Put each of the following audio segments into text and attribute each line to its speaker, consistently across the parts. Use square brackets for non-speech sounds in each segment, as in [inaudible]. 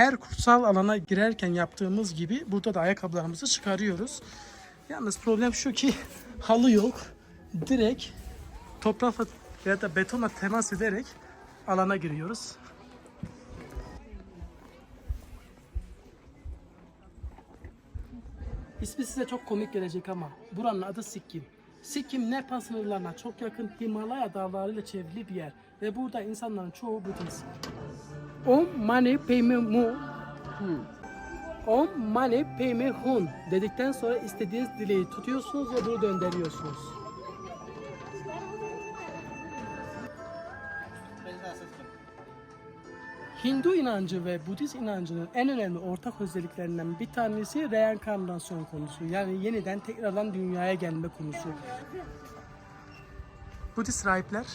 Speaker 1: her kutsal alana girerken yaptığımız gibi burada da ayakkabılarımızı çıkarıyoruz. Yalnız problem şu ki [laughs] halı yok. Direkt toprakla ya da betonla temas ederek alana giriyoruz. İsmi size çok komik gelecek ama buranın adı Sikkim. Sikkim Nepal sınırlarına çok yakın Himalaya dağlarıyla çevrili bir yer ve burada insanların çoğu Budist. Om Mani Padme Mu Om Mani Padme Hun dedikten sonra istediğiniz dileği tutuyorsunuz ve bunu döndürüyorsunuz. Hindu inancı ve Budist inancının en önemli ortak özelliklerinden bir tanesi reenkarnasyon konusu. Yani yeniden tekrardan dünyaya gelme konusu. Budist rahipler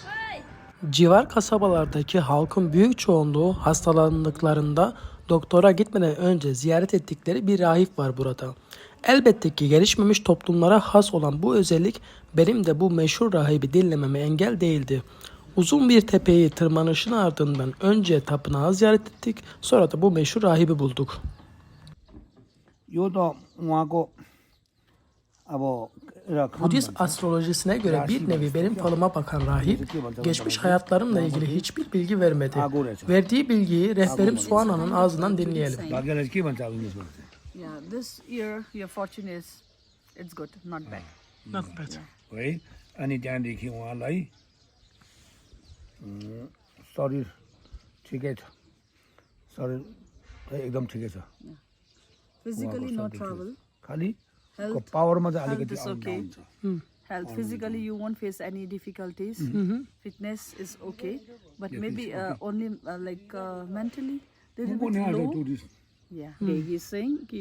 Speaker 1: Civar kasabalardaki halkın büyük çoğunluğu hastalandıklarında doktora gitmeden önce ziyaret ettikleri bir rahip var burada. Elbette ki gelişmemiş toplumlara has olan bu özellik benim de bu meşhur rahibi dinlememe engel değildi. Uzun bir tepeyi tırmanışın ardından önce tapınağı ziyaret ettik, sonra da bu meşhur rahibi bulduk. Budist astrolojisine göre bir nevi benim falıma bakan rahip, geçmiş hayatlarımla ilgili hiçbir bilgi vermedi. Verdiği bilgiyi rehberim Suana'nın ağzından dinleyelim.
Speaker 2: Yeah, this year your fortune is it's good, not bad.
Speaker 1: Not bad.
Speaker 3: Wait, ani dandi ki शरीर ठिकै छ शरीर चाहिँ एकदम ठिकै छ
Speaker 2: Physically no trouble.
Speaker 3: खालि
Speaker 2: Health,
Speaker 3: पावरमा चाहिँ
Speaker 2: health
Speaker 3: अलिकति
Speaker 2: is
Speaker 3: up
Speaker 2: okay.
Speaker 3: down छ
Speaker 2: Health physically you won't face any difficulties. Fitness is okay, but maybe uh, only uh, like uh, mentally little bit
Speaker 3: पनि
Speaker 2: low.
Speaker 3: आएको tourist
Speaker 2: Yeah, okay, he's saying ki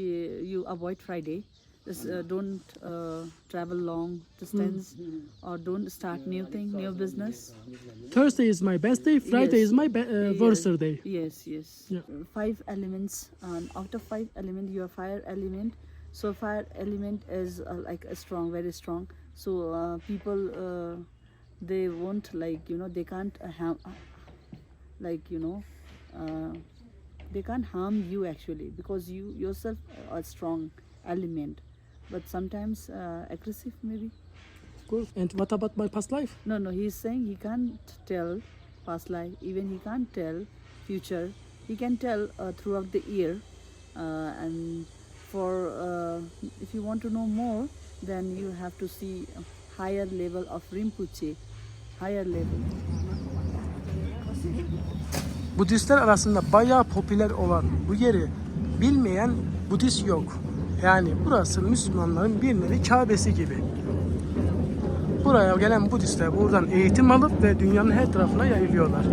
Speaker 2: you avoid Friday. Just uh, don't uh, travel long distance or don't start new thing, new business.
Speaker 1: Thursday is my best day, Friday
Speaker 2: Yes.
Speaker 1: is my be- uh, worst day.
Speaker 2: Yes, yes.
Speaker 1: Yeah.
Speaker 2: Uh, Five elements. Um, out of five element, you are fire element. So fire element is uh, like a strong, very strong. So uh, people, uh, they won't like you know they can't uh, harm, like you know, uh, they can't harm you actually because you yourself are strong element. But sometimes uh, aggressive maybe.
Speaker 1: Cool. And what about my past life?
Speaker 2: No, no, he's saying he can't tell past life, even he can't tell future. He can tell uh, throughout the year. Uh, and for uh, if you want to know more, then you have to see a higher level of Rinpoche, higher level.
Speaker 1: Budistler arasında bayağı popüler olan bu yeri bilmeyen Budist yok. Yani burası Müslümanların bir nevi Kabe'si gibi. Buraya gelen Budistler buradan eğitim alıp ve dünyanın her tarafına yayılıyorlar.